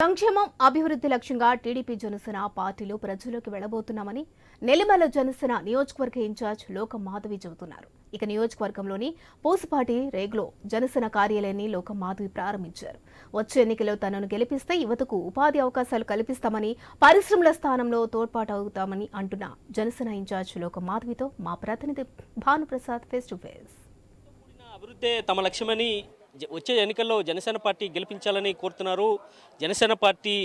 సంక్షేమం అభివృద్ధి లక్ష్యంగా టీడీపీ జనసేన పార్టీలో ప్రజల్లోకి వెళ్ళబోతున్నామని నెల్లిమల జనసేన నియోజకవర్గ ఇన్ఛార్జ్ లోకమాధవి చెబుతున్నారు. ఇక నియోజకవర్గంలోని పూసపాటి రేగ్లో జనసేన కార్యాలయాన్ని లోకమాధవి ప్రారంభించారు. వచ్చే ఎన్నికల్లో తనను గెలిపిస్తే యువతకు ఉపాధి అవకాశాలు కల్పిస్తామని పరిశ్రమల స్థానంలో తోడ్పాటు అవుతామని అంటున్న జనసేన ఇన్ఛార్జ్ లోకమాధవితో మా ప్రతినిధి భానుప్రసాద్ ఫేస్ టు ఫేస్ అభివృద్ధి తమ లక్ష్యమని వచ్చే ఎన్నికల్లో జనసేన పార్టీ గెలిపించాలని కోరుతున్నారు. జనసేన పార్టీ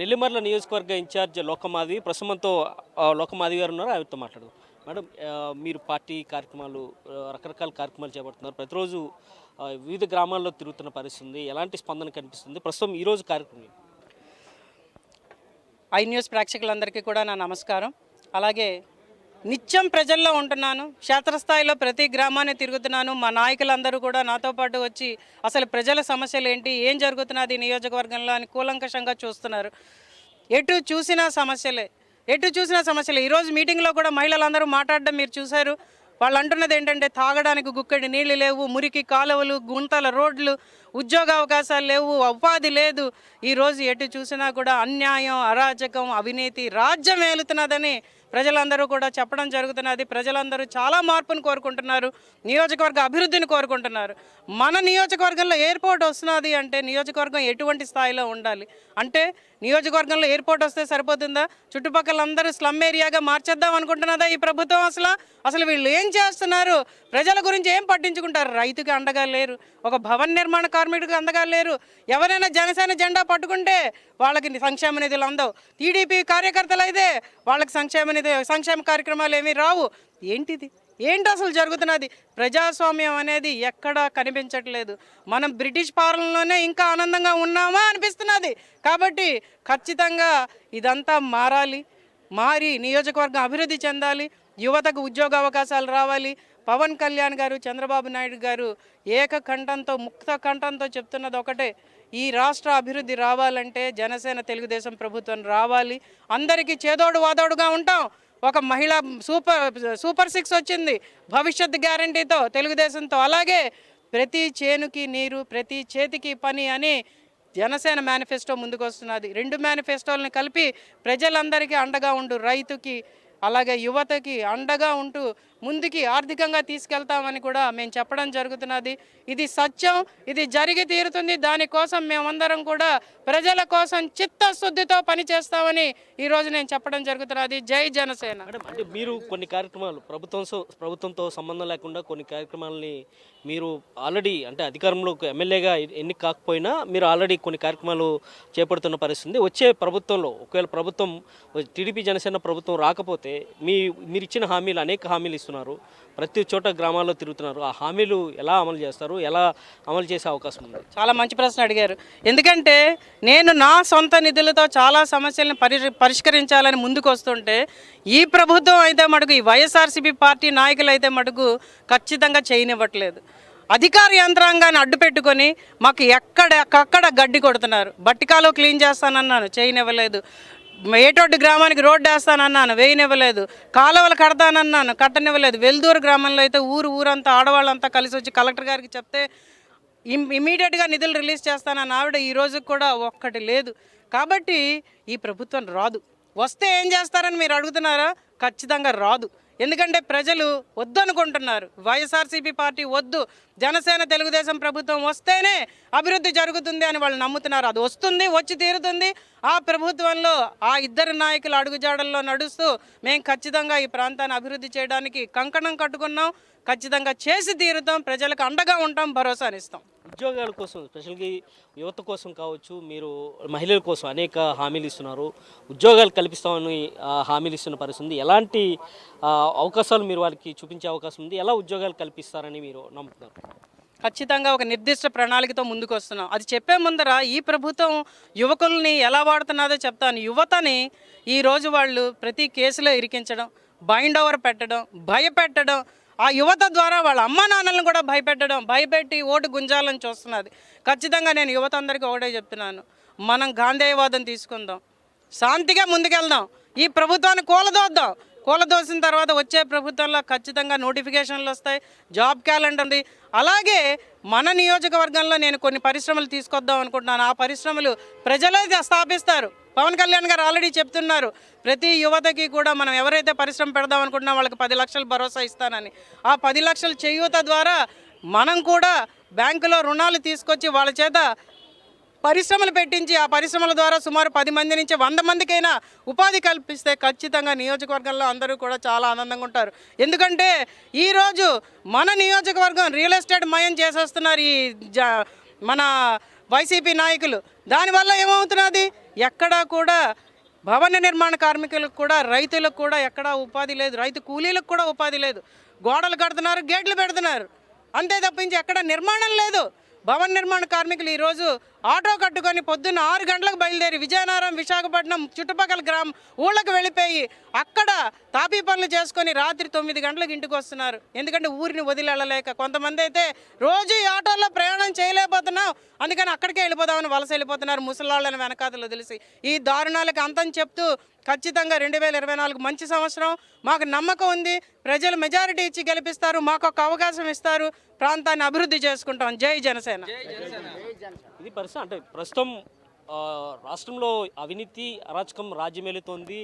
నెల్లిమర్ల నియోజకవర్గ ఇన్ఛార్జ్ లోకమాధవి ప్రస్తుతంతో లోకమాధవి గారు ఉన్నారు. ఆవిడతో మాట్లాడు మేడం మీరు పార్టీ కార్యక్రమాలు రకరకాల కార్యక్రమాలు చేపడుతున్నారు. ప్రతిరోజు వివిధ గ్రామాల్లో తిరుగుతున్న పరిస్థితి ఉంది ఎలాంటి స్పందన కనిపిస్తుంది? ప్రస్తుతం ఈరోజు కార్యక్రమం ఐ న్యూస్ ప్రేక్షకులందరికీ కూడా నా నమస్కారం. అలాగే నిత్యం ప్రజల్లో ఉంటున్నాను. క్షేత్రస్థాయిలో ప్రతి గ్రామాన్ని తిరుగుతున్నాను. మా నాయకులందరూ కూడా నాతో పాటు వచ్చి అసలు ప్రజల సమస్యలు ఏంటి ఏం జరుగుతున్నది నియోజకవర్గంలో అని కూలంకషంగా చూస్తున్నారు. ఎటు చూసినా సమస్యలే. ఎటు చూసినా సమస్యలే. ఈరోజు మీటింగ్లో కూడా మహిళలందరూ మాట్లాడడం మీరు చూశారు. వాళ్ళు అంటున్నది ఏంటంటే తాగడానికి గుక్కడి నీళ్ళు లేవు మురికి కాలువలు గుంతల రోడ్లు ఉద్యోగ అవకాశాలు లేవు ఉపాధి లేదు. ఈరోజు ఎటు చూసినా కూడా అన్యాయం అరాచకం అవినీతి రాజ్యం ఏలుతున్నదని ప్రజలందరూ కూడా చెప్పడం జరుగుతున్నది. ప్రజలందరూ చాలా మార్పును కోరుకుంటున్నారు నియోజకవర్గ అభివృద్ధిని కోరుకుంటున్నారు. మన నియోజకవర్గంలో ఎయిర్పోర్ట్ వస్తున్నది అంటే నియోజకవర్గం ఎటువంటి స్థాయిలో ఉండాలి? అంటే నియోజకవర్గంలో ఎయిర్పోర్ట్ వస్తే సరిపోతుందా? చుట్టుపక్కల అందరూ స్లమ్ ఏరియాగా మార్చేద్దాం అనుకుంటున్నదా ఈ ప్రభుత్వం అసలు? అసలు వీళ్ళు ఏం చేస్తున్నారు? ప్రజల గురించి ఏం పట్టించుకుంటారు? రైతుకి అండగా లేరు. ఒక భవన నిర్మాణ కార్మికుడికి అండగా లేరు. ఎవరైనా జనసేన జెండా పట్టుకుంటే వాళ్ళకి సంక్షేమ నిధులు అందవు. టీడీపీ కార్యకర్తలు అయితే వాళ్ళకి సంక్షేమ నిధి సంక్షేమ కార్యక్రమాలు ఏమీ రావు. ఏంటిది? ఏంటి అసలు జరుగుతున్నది? ప్రజాస్వామ్యం అనేది ఎక్కడా కనిపించట్లేదు. మనం బ్రిటిష్ పాలనలోనే ఇంకా ఆనందంగా ఉన్నామా అనిపిస్తున్నది. కాబట్టి ఖచ్చితంగా ఇదంతా మారాలి. మారి నియోజకవర్గం అభివృద్ధి చెందాలి. యువతకు ఉద్యోగ అవకాశాలు రావాలి. పవన్ కళ్యాణ్ గారు చంద్రబాబు నాయుడు గారు ఏకకంఠంతో ముక్త కంఠంతో చెప్తున్నది ఒకటే. ఈ రాష్ట్ర అభివృద్ధి రావాలంటే జనసేన తెలుగుదేశం ప్రభుత్వం రావాలి. అందరికీ చేదోడు వాదోడుగా ఉంటాం. ఒక మహిళ సూపర్ సూపర్ సిక్స్ వచ్చింది. భవిష్యత్ గ్యారంటీతో తెలుగుదేశంతో అలాగే ప్రతి చేనుకి నీరు ప్రతి చేతికి పని అని జనసేన మేనిఫెస్టో ముందుకు వస్తున్నది రెండు మేనిఫెస్టోలను కలిపి ప్రజలందరికీ అండగా ఉండు. రైతుకి అలాగే యువతకి అండగా ఉంటూ ముందుకి ఆర్థికంగా తీసుకెళ్తామని కూడా మేము చెప్పడం జరుగుతున్నది. ఇది సత్యం ఇది జరిగి తీరుతుంది. దానికోసం మేమందరం కూడా ప్రజల కోసం చిత్తశుద్ధితో పనిచేస్తామని ఈరోజు నేను చెప్పడం జరుగుతున్నది. జై జనసేన. అంటే మీరు కొన్ని కార్యక్రమాలు ప్రభుత్వం ప్రభుత్వంతో సంబంధం లేకుండా కొన్ని కార్యక్రమాలని మీరు ఆల్రెడీ అంటే అధికారంలో ఎమ్మెల్యేగా ఎన్ని కాకపోయినా మీరు ఆల్రెడీ కొన్ని కార్యక్రమాలు చేపడుతున్న పరిస్థితి ఉంది. వచ్చే ప్రభుత్వంలో ఒకవేళ ప్రభుత్వం టీడీపీ జనసేన ప్రభుత్వం రాకపోతే మీ మీరు ఇచ్చిన హామీలు అనేక హామీలు ఇస్తున్నారు. ప్రతి చోట గ్రామాల్లో తిరుగుతున్నారు. ఆ హామీలు ఎలా అమలు చేస్తారు? ఎలా అమలు చేసే అవకాశం ఉంది? చాలా మంచి ప్రశ్న అడిగారు. ఎందుకంటే నేను నా సొంత నిధులతో చాలా సమస్యలను పరి పరిష్కరించాలని ముందుకు వస్తుంటే ఈ ప్రభుత్వం అయితే మటుకు ఈ వైఎస్ఆర్సీపీ పార్టీ నాయకులు అయితే మటుకు ఖచ్చితంగా చేయనివ్వట్లేదు. అధికార యంత్రాంగాన్ని అడ్డు పెట్టుకొని మాకు ఎక్కడెక్కడ గడ్డి కొడుతున్నారు. బట్టికాలో క్లీన్ చేస్తానన్నాను చేయనివ్వలేదు. ఏటోడ్డు గ్రామానికి రోడ్డు వేస్తానన్నాను వేయనివ్వలేదు. కాలువలు కడతానన్నాను కట్టనివ్వలేదు. వెల్దూరు గ్రామంలో అయితే ఊరు ఊరంతా ఆడవాళ్ళంతా కలిసి వచ్చి కలెక్టర్ గారికి చెప్తే ఇమ్ ఇమీడియట్గా నిధులు రిలీజ్ చేస్తానని ఆవిడ ఈ రోజుకి కూడా ఒక్కటి లేదు. కాబట్టి ఈ ప్రభుత్వం రాదు. వస్తే ఏం చేస్తారని మీరు అడుగుతున్నారా? ఖచ్చితంగా రాదు. ఎందుకంటే ప్రజలు వద్దనుకుంటున్నారు. వైఎస్ఆర్సీపీ పార్టీ వద్దు. జనసేన తెలుగుదేశం ప్రభుత్వం వస్తేనే అభివృద్ధి జరుగుతుంది అని వాళ్ళు నమ్ముతున్నారు. అది వస్తుంది వచ్చి తీరుతుంది. ఆ ప్రభుత్వంలో ఆ ఇద్దరు నాయకుల అడుగుజాడల్లో నడుస్తూ మేము ఖచ్చితంగా ఈ ప్రాంతాన్ని అభివృద్ధి చేయడానికి కంకణం కట్టుకున్నాం. ఖచ్చితంగా చేసి తీరుతాం ప్రజలకు అండగా ఉంటాం భరోసానిస్తాం ఉద్యోగాల కోసం స్పెషల్గా యువత కోసం కావచ్చు మీరు మహిళల కోసం అనేక హామీలు ఇస్తున్నారు. ఉద్యోగాలు కల్పిస్తామని హామీలు ఇస్తున్న పరిస్థితి ఉంది. ఎలాంటి అవకాశాలు మీరు వారికి చూపించే అవకాశం ఉంది? ఎలా ఉద్యోగాలు కల్పిస్తారని మీరు నమ్ముతున్నారు? ఖచ్చితంగా ఒక నిర్దిష్ట ప్రణాళికతో ముందుకు వస్తున్నాం అది చెప్పే ముందర ఈ ప్రభుత్వం యువకుల్ని ఎలా వాడుతున్నదో చెప్తాను. యువతని ఈరోజు వాళ్ళు ప్రతి కేసులో ఇరికించడం బైండ్ ఓవర్ పెట్టడం భయపెట్టడం ఆ యువత ద్వారా వాళ్ళ అమ్మ నాన్నలను కూడా భయపెట్టడం భయపెట్టి ఓటు గుంజాలని చూస్తున్నది. ఖచ్చితంగా నేను యువత అందరికీ ఒకటే చెప్తున్నాను. మనం గాంధేయవాదం తీసుకుందాం. శాంతిగా ముందుకెళ్దాం. ఈ ప్రభుత్వాన్ని కూలదోద్దాం. కూలదోసిన తర్వాత వచ్చే ప్రభుత్వంలో ఖచ్చితంగా నోటిఫికేషన్లు వస్తాయి జాబ్ క్యాలెండర్ ఉంది. అలాగే మన నియోజకవర్గంలో నేను కొన్ని పరిశ్రమలు తీసుకొద్దాం అనుకుంటున్నాను. ఆ పరిశ్రమలు ప్రజలే స్థాపిస్తారు. పవన్ కళ్యాణ్ గారు ఆల్రెడీ చెప్తున్నారు ప్రతి యువతకి కూడా మనం ఎవరైతే పరిశ్రమ పెడదాం అనుకుంటున్నా వాళ్ళకి పది లక్షలు భరోసా ఇస్తానని. ఆ పది లక్షలు చేయూత ద్వారా మనం కూడా బ్యాంకులో రుణాలు తీసుకొచ్చి వాళ్ళ చేత పరిశ్రమలు పెట్టించి ఆ పరిశ్రమల ద్వారా సుమారు పది మంది నుంచి వంద మందికైనా ఉపాధి కల్పిస్తే ఖచ్చితంగా నియోజకవర్గంలో అందరూ కూడా చాలా ఆనందంగా ఉంటారు. ఎందుకంటే ఈరోజు మన నియోజకవర్గం రియల్ ఎస్టేట్ మయం చేసేస్తున్నారు ఈ జ మన వైసీపీ నాయకులు. దానివల్ల ఏమవుతున్నది? ఎక్కడా కూడా భవన నిర్మాణ కార్మికులకు కూడా రైతులకు కూడా ఎక్కడా ఉపాధి లేదు. రైతు కూలీలకు కూడా ఉపాధి లేదు. గోడలు కడుతున్నారు గేట్లు పెడుతున్నారు. అంతే తప్పించి ఎక్కడ నిర్మాణం లేదు. భవన నిర్మాణ కార్మికులు ఈరోజు ఆటో కట్టుకొని పొద్దున్న ఆరు గంటలకు బయలుదేరి విజయనగరం విశాఖపట్నం చుట్టుపక్కల గ్రామం ఊళ్ళకి వెళ్ళిపోయి అక్కడ తాపీ పనులు చేసుకొని రాత్రి తొమ్మిది గంటలకు ఇంటికి వస్తున్నారు. ఎందుకంటే ఊరిని వదిలి వెళ్ళలేక కొంతమంది అయితే రోజు ఈ ఆటోల్లో ప్రయాణం చేయలేకపోతున్నాం. అందుకని అక్కడికే వెళ్ళిపోదామని వలస వెళ్ళిపోతున్నారు. ముసలాళ్ళని వెనకాతలు తెలిసి ఈ దారుణాలకు అంతం చెప్తూ ఖచ్చితంగా రెండు వేల ఇరవై నాలుగు మంచి సంవత్సరం. మాకు నమ్మకం ఉంది. ప్రజలు మెజారిటీ ఇచ్చి గెలిపిస్తారు. మాకు ఒక అవకాశం ఇస్తారు. ప్రాంతాన్ని అభివృద్ధి చేసుకుంటాం. జై జనసేన. ఇది పరిస్థితి. అంటే ప్రస్తుతం రాష్ట్రంలో అవినీతి అరాచకం రాజ్యమేలుతోంది.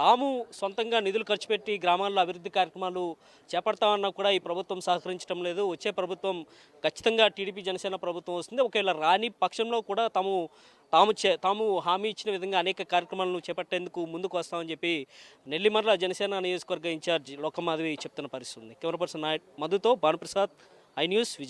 తాము సొంతంగా నిధులు ఖర్చు పెట్టి గ్రామాల్లో అభివృద్ధి కార్యక్రమాలు చేపడతామన్నా కూడా ఈ ప్రభుత్వం సహకరించడం లేదు. వచ్చే ప్రభుత్వం ఖచ్చితంగా టీడీపీ జనసేన ప్రభుత్వం వస్తుంది. ఒకవేళ రాని పక్షంలో కూడా తాము తాము చే తాము హామీ ఇచ్చిన విధంగా అనేక కార్యక్రమాలను చేపట్టేందుకు ముందుకు వస్తామని చెప్పి నెల్లిమర్ల జనసేన నియోజకవర్గ ఇన్ఛార్జ్ లోకమాధవి చెప్తున్న పరిస్థితి ఉంది. కెమెరా పర్సన్ మధుతో భానుప్రసాద్ ఐ న్యూస్ విజయ్